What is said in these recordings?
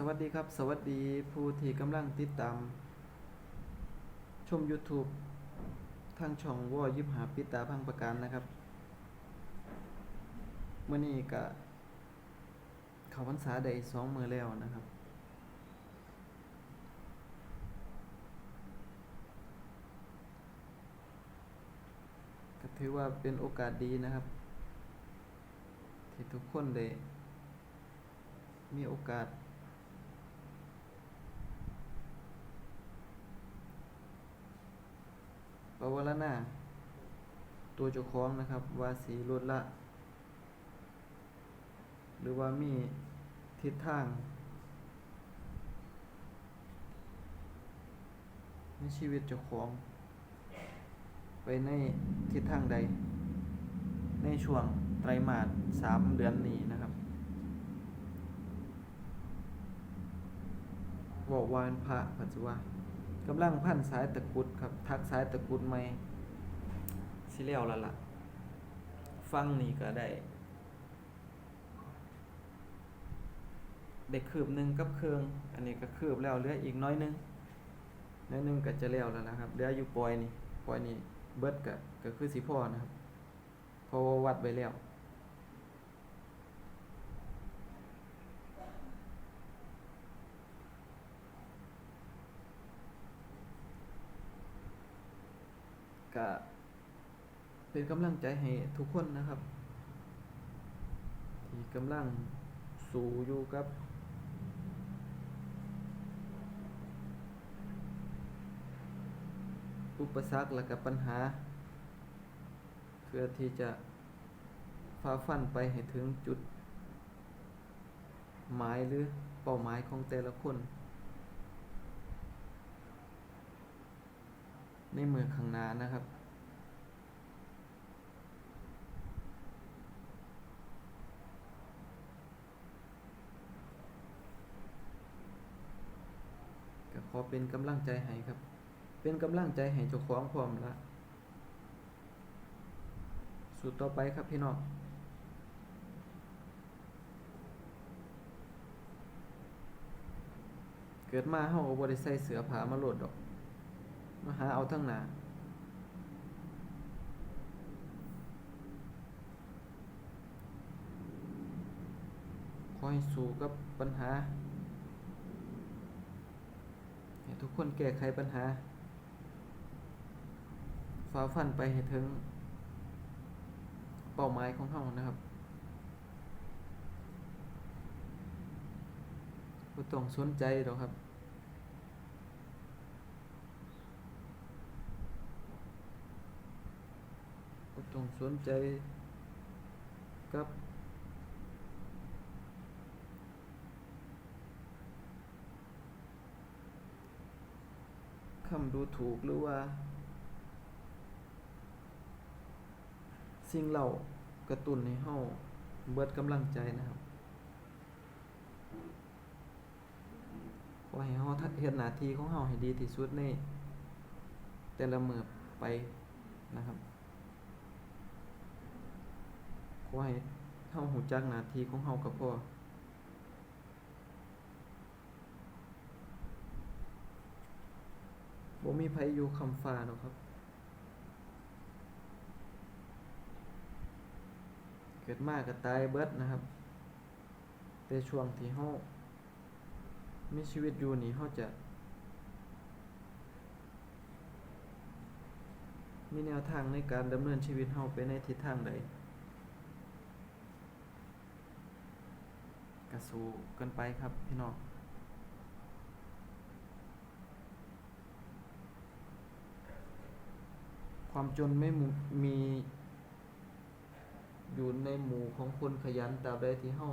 สวัสดีครับ สวัสดีผู้ที่กำลังติดตาม ชม YouTube ทางช่องวอยิบหาปิตาพังประการนะครับเมื่อนี้ก็เขาพรรษาได้สองมือแล้วนะครับ ก็ถือว่าเป็นโอกาสดีนะครับ ที่ทุกคนได้มีโอกาส ป วรณาตัวเจ้าของนะครับ ว่าสีลดละ หรือว่ามีทิศทาง ในชีวิตเจ้าของ ไปในทิศทางใด ในช่วงไตรมาสสามเดือนนี้นะครับบอกวานพระปัจจุบัน กำลังพันสายตะกุดครับ ทักสายตะกุดใหม่สิเลียวแล้วล่ะฟังนี่ก็ได้ได้คืบหนึ่งกับเครื่อง อันนี้ก็คืบแล้วเหลืออีกน้อยหนึงน้อยหนึงก็จะแล้วแล้วนะครับเหลืออยู่ปอยนี่ปอยนี่เบิดก็ก็คือสิพ่อนะครับเพราะว่าวัดไว้แล้ว ก็เป็นกำลังใจให้ทุกคนนะครับ ที่กำลังสู้อยู่กับ อุปสรรคและกับปัญหา เพื่อที่จะฝ่าฟันไปให้ถึงจุด หมายหรือเป้าหมายของแต่ละคน ในเมืองข้างหน้านะครับ ก็ขอเป็นกำลังใจให้ครับ เป็นกำลังใจให้เจ้าของพร้อมละสุดต่อไปครับพี่น้องเกิดมาเฮาก็บ่ได้ใส่เสื้อผ้ามาโลดดอก มาหาเอาทั้งหนาขอให้สู้กับปัญหาให้ทุกคนแก้ไขปัญหาฝ่าฟันไปให้ถึง เป้าหมายของเฮานะครับบ่ต้องสนใจดอกครับ บ่ ต้องสนใจกับคำดูถูกหรือว่า สิ่งเหล่ากระตุ้นให้เฮาเบิดกำลังใจนะครับขอให้เฮาทัดเฮ็ดหน้าที่ของเฮาให้ดีที่สุดในแต่ละมื้อไปนะครับ ขอให้เฮารู้จักหน้าที่ของเฮาก็พอบ่มีไผอยู่คำฟ้าหรอกครับ เกิดมาก็ตายเบิดนะครับ แต่ช่วงที่เฮามีชีวิตอยู่นี่เฮาจะ มีแนวทางในการดำเนินชีวิตเฮาไปในทิศทางใด ก็สู้กันไปครับพี่น้องความจนไม่ม,มีอยู่ในหมู่ของคนขยันตราบใดที่เฮา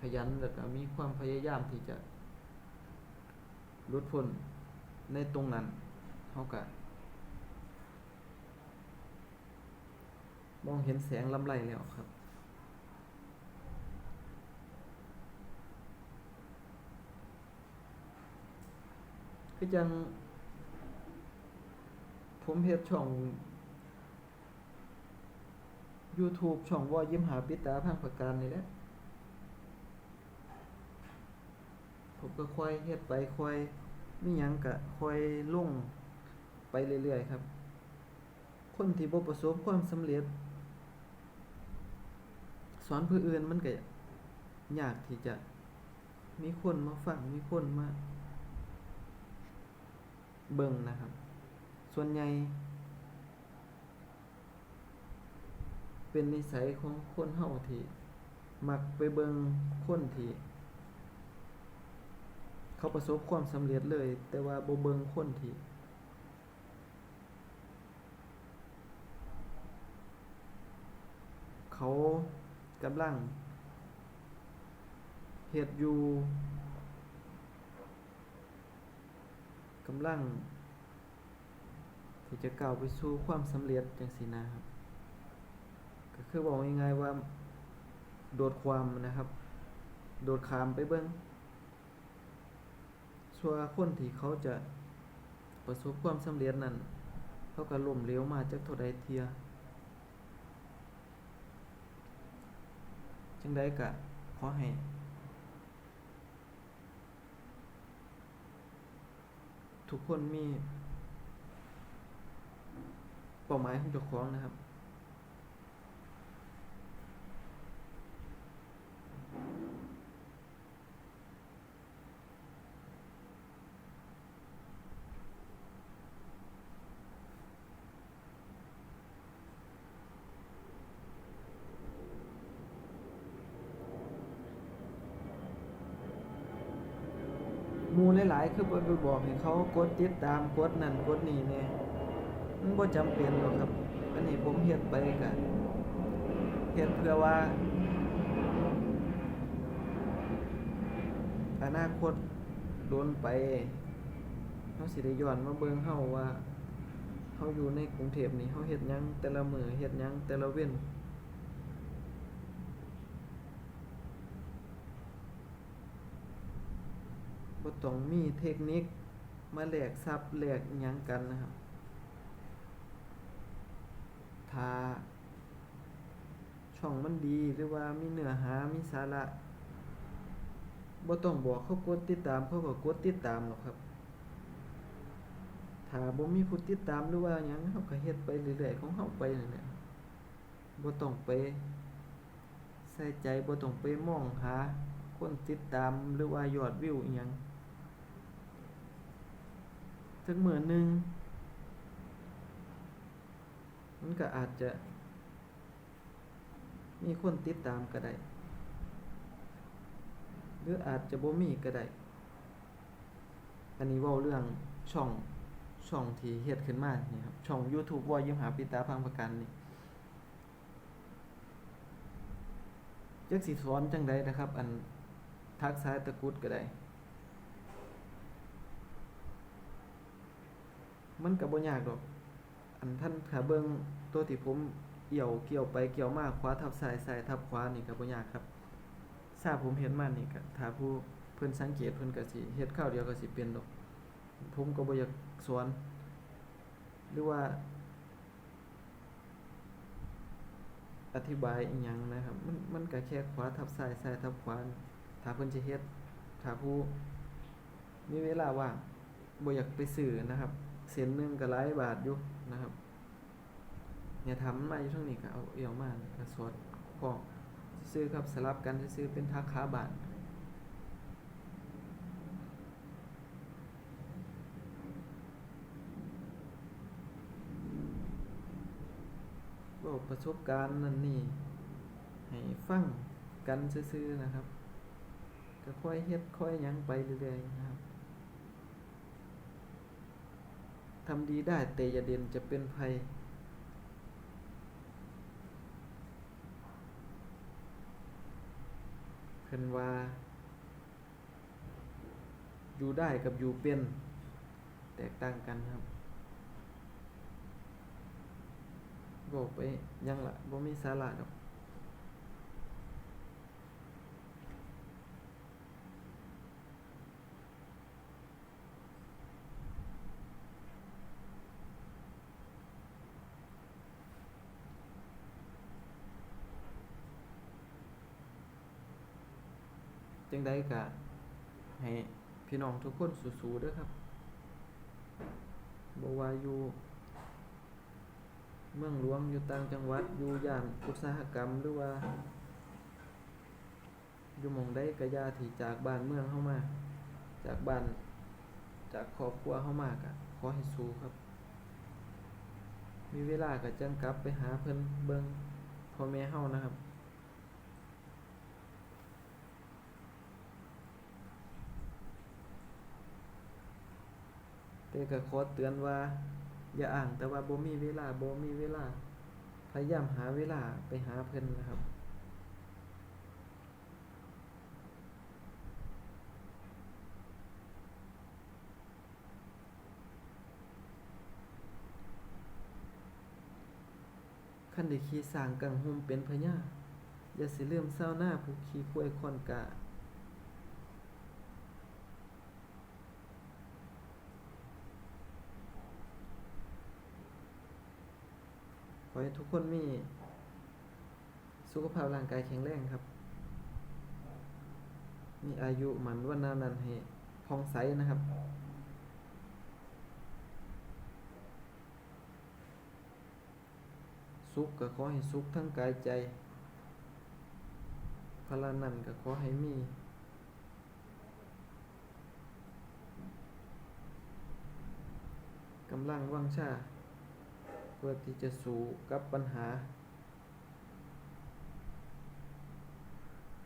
ขยันแล้วก็มีความพยายามที่จะลดพ้นในตรงนั้นเฮาก็มองเห็นแสงลำไรแล้วครับ คือจัง ผมเฮ็ดช่อง YouTube ช่องว่ายิ้มหาปิตาพังประการนี่แหละผมก็ค่อยเฮ็ดไปค่อยมีหยังก็ค่อยลงไปเรื่อยๆครับ คนที่บ่ประสบความสำเร็จ สอนผู้อื่นมันก็ยากที่จะมีคนมาฟังมีคนมา เบิ่งนะครับ ส่วนใหญ่ เป็นนิสัยของคนเฮาที่มักไปเบิ่งคนที่เขาประสบความสำเร็จเลย แต่ว่าบ่เบิ่งคนที่เขากำลังเฮ็ดอยู่กำลัง ที่จะก้าวไปสู่ความสำเร็จจังซี่นะครับ ก็คือบอกง่ายๆว่า โดดความนะครับ โดดขามไปเบิ่งส่วนคนที่เขาจะประสบความสำเร็จนั้นเขาก็ล้มเหลวมาจากเท่าใดเทียจังใดก็ขอให้ ทุกคนมีเป้าหมายของเจ้าของนะครับ หลายๆ คือบ่ไปบอกให้เขากดติดตามกดนั่นกดนี่แหน่ยมันบ่จำเป็นหรอกครับ อันนี้ผมเฮ็ดไปก็เฮ็ดเพื่อว่า อนาคตโดนไปเฮาสิได้ย้อนมาเบิ่งเฮาว่าเฮาอยู่ในกรุงเทพนี่เฮาเฮ็ดหยังแต่ละมื้อเฮ็ดหยังแต่ละเว้น บ่ ต้องมีเทคนิคมาแลกทรัพย์แลกอิหยังกันนะครับถ้าช่องมันดีหรือว่ามีเนื้อหามีสาระบ่ต้องบอกเขากดติดตามเขาก็กดติดตามหรอกครับถ้าบ่มีผู้ติดตามหรือว่าหยังเฮาก็เฮ็ดไปเรื่อยๆของเฮาไปนั่นแหละบ่ต้องไปใส่ใจบ่ต้องไปมองหาคนติดตามหรือว่ายอดวิวอิหยัง จักมื้อหนึ่งมันก็อาจจะ มีคนติดตามก็ได้ หรืออาจจะบ่มีก็ได้ อันนี้ว้าเรื่องช่องช่องที่เฮ็ดขึ้นมาเนี่ยครับ ช่อง YouTube ว่ายิ้มหาปิตาพังประกันนี่จักสิสอนจังไดนะครับ อันทักษะตะกุดก็ได้ มันก็บ่ยากดอก อันท่านถ้าเบิงตัวที่ผมเอี่ยวเกี่ยวไปเกี่ยวมากขวาทับซ้ายซ้ายทับขวานี่ก็บ่ยากครับทราบผมเห็นมานี่ก็ถ้าผู้เพิ่นสังเกตเพิ่นก็สิเฮ็ดคราวเดียวก็สิเป็นดอก ผมก็บ่อยากสอน หรือว่า อธิบายอีหยังนะครับ มันมันก็แค่ขวาทับซ้ายซ้ายทับขวาถ้าเพิ่นสิเฮ็ดถ้าผู้มีเวลาว่างบ่อยากไปซื้อนะครับ เส้นหนึ่งก็หลายบาทอยู่นะครับเนี่ยทำมาอยู่ทั้งนี้ก็เอาเอี่ยวมาก็สดกรอกซื้อครับสลับกันซื้อเป็นทักขาบาทบอกประสบการณ์นั่นนี่ ให้ฟังกันซื่อๆนะครับ ก็ค่อยเฮ็ดค่อยยังไปเรื่อยๆนะครับ ทำดีได้แต่อย่าเด่นจะเป็นภัย เพิ่นว่า อยู่ได้กับอยู่เป็น แตกต่างกันครับบอกไปยังละบ่มีสาระดอก จังใดก็ให้พี่น้องทุกคนสู้ๆด้อครับบว่าอยู่ เมืองหลวงอยู่ต่างจังหวัดอยู่ย่านอุตสาหกรรมหรือว่า อยู่มองใดก็อย่าที่จากบ้านเมืองเฮามา จากบ้านจากครอบครัวเฮามาก็ขอให้สู้ครับ มีเวลาก็จังกลับไปหาเพิ่นเบิงพ่อแม่เฮานะครับ แต่ก็ขอเตือนว่า อย่าอ้างแต่ว่าบ่มีเวลาบ่มีเวลา พยายามหาเวลาไปหาเพิ่นนะครับคันได้ขี่สร้างกังหุมเป็นพญาอย่าสิลืมเศร้าหน้าผู้ขี่ควยคอนกะ ขอ ให้ทุกคนมี สุขภาพร่างกายแข็งแรงครับ มีอายุหมันวันนานันให้พองใสนะครับ สุขก็ขอให้สุขทั้งกายใจ พลานันก็ขอให้มีกำลังวังชา พื่อที่จะสู้กับปัญหา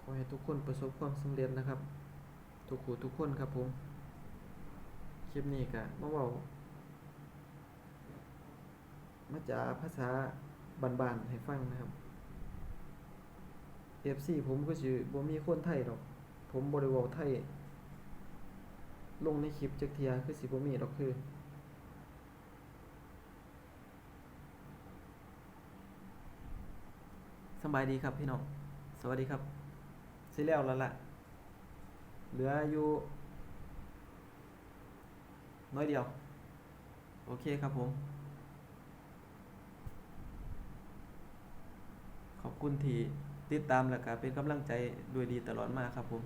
ขอให้ทุกคนประสบความสำเร็จนะครับ ทุกคูทุกคนครับผม คลิปนี้ก็มาเว้ามาจาภาษาบานๆให้ฟังนะครับ FC ผมก็สิบ่มีคนไทยดอก ผมบ่ได้เว้าไทย ลงในคลิปจักเทียคือสิบ่มีดอกคือ สำ บายดีครับพี่น้อง สวัสดีครับซีเรียลแล้วล่ะ เหลืออยู่ น้อยเดียว โอเคครับผม ขอบคุณที่ติดตามและก็เป็นกำลังใจด้วยดีตลอดมาครับผม